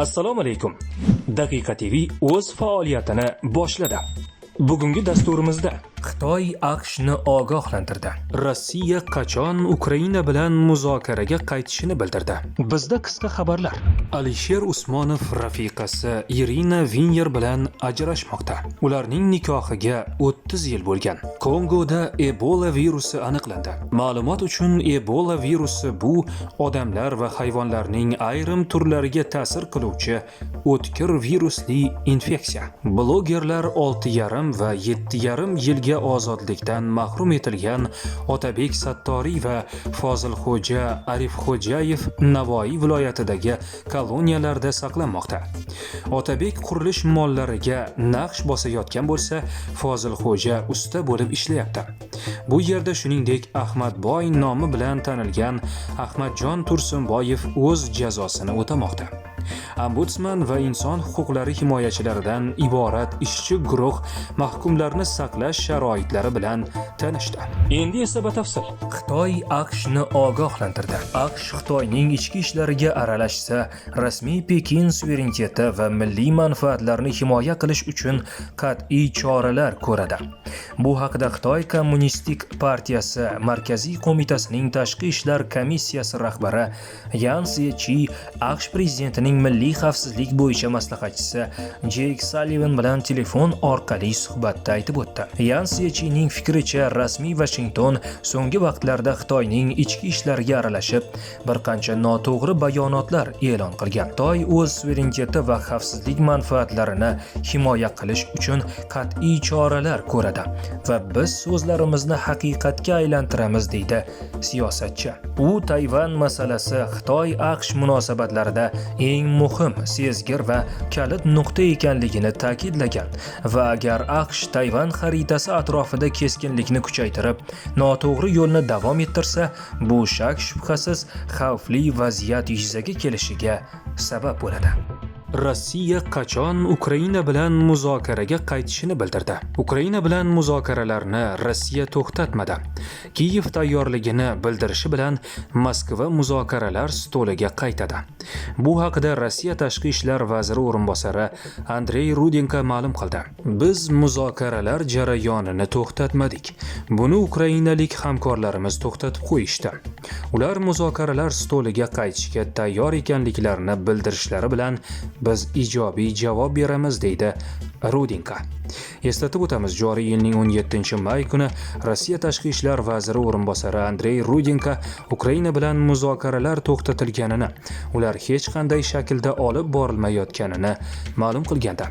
assalomu alaykum. Daqiqa tv o'z faoliyatini boshladi. Bugungi dasturimizda. Xitoy aqshni ogohlantirdi. Rossiya qachon ukraina bilan muzokaraga qaytishini bildirdi. Bizda qisqa xabarlar. Alisher usmonov rafiqasi irina vinyer bilan ajrashmoqda. Ularning nikohiga 30 yil bo'lgan. Kongoda ebola virusi aniqlandi. Ma'lumot uchun ebola virusi bu odamlar va hayvonlarning ayrim turlariga ta'sir qiluvchi o'tkir virusli infeksiya. Blogerlar 6,5 va 7,5 yilga ozodlikdan mahrum etilgan otabek sattoriy va fozilxo'ja arifxo'jayev navoiy viloyatidagi koloniyalarda saqlanmoqda. Otabek qurilish mollariga naqsh bosayotgan bo'lsa fozilxo'ja usta bo'lib ishlayapti. Bu yerda shuningdek ahmadboy nomi bilan tanilgan ahmadjon tursunboyev o'z jazosini o'tamoqda. Ombudsman va inson huquqlari himoyachilaridan iborat ishchi guruh mahkumlarni saqlash sharoitlari bilan tanishdi. Endi esa batafsil. Xitoy aqshni ogohlantirdi. Aqsh xitoyning ichki ishlariga aralashsa rasmiy pekin suvereniteti va milliy manfaatlarni himoya qilish uchun qat'iy choralar ko'radi. Bu haqida xitoy kommunistik partiyasi markaziy qo'mitasining tashqi ishlar komissiyasi rahbari yan sechi aqsh prezidentining milliy xavfsizlik bo'yicha maslahatchisi jeyk sallivan bilan telefon orqali suhbatda aytib o'tdi. Yan sechining fikricha rasmiy vashington so'nggi vaqtlarda xitoyning ichki ishlariga aralashib bir qancha noto'g'ri bayonotlar e'lon qilgan. Xitoy o'z suvereniteti va xavfsizlik manfaatlarini himoya qilish uchun qat'iy choralar ko'radi va biz so'zlarimizni haqiqatga aylantiramiz deydi siyosatchi. U tayvan masalasi xitoy aqsh munosabatlarida eng muhim sezgir va kalit nuqta ekanligini ta'kidlagan. Va agar aqsh tayvan xaritasi atrofida keskinlikni kuchaytirib noto'g'ri yo'lni davom ettirsa bu shak shubhasiz xavfli vaziyat yuzaga kelishiga sabab bo'ladi. Rossiya qachon ukraina bilan muzokaraga qaytishini bildirdi. Ukraina bilan muzokaralarni rossiya to'xtatmadi. Kiyev tayyorligini bildirishi bilan moskva muzokaralar stoliga qaytadi. Bu haqida rossiya tashqi ishlar vaziri o'rinbosari andrey rudenko ma'lum qildi. Biz muzokaralar jarayonini to'xtatmadik. Buni ukrainalik hamkorlarimiz to'xtatib qo'yishdi. Ular muzokaralar stoliga qaytishga tayyor ekanliklarini bildirishlari bilan biz ijobiy javob beramiz deydi rudinka. Eslatib o'tamiz joriy yilning 17 may kuni rossiya tashqi ishlar vaziri o'rinbosari andrey rudinka ukraina bilan muzokaralar to'xtatilganini ular hech qanday shaklda olib borilmayotganini ma'lum qilgandi.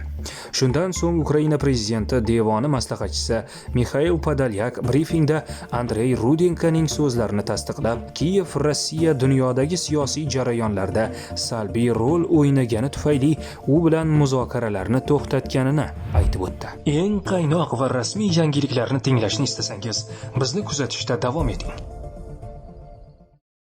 Shundan so'ng ukraina prezidenti devoni maslahatchisi mixail podolyak brifingda andrey rudenkoning so'zlarini tasdiqlab kiyev rossiya dunyodagi siyosiy jarayonlarda salbiy rol o'ynagani tufayli u bilan muzokaralarni to'xtatganini aytib o'tdi. Eng qaynoq va rasmiy yangiliklarni tinglashni istasangiz bizni kuzatishda davom eting.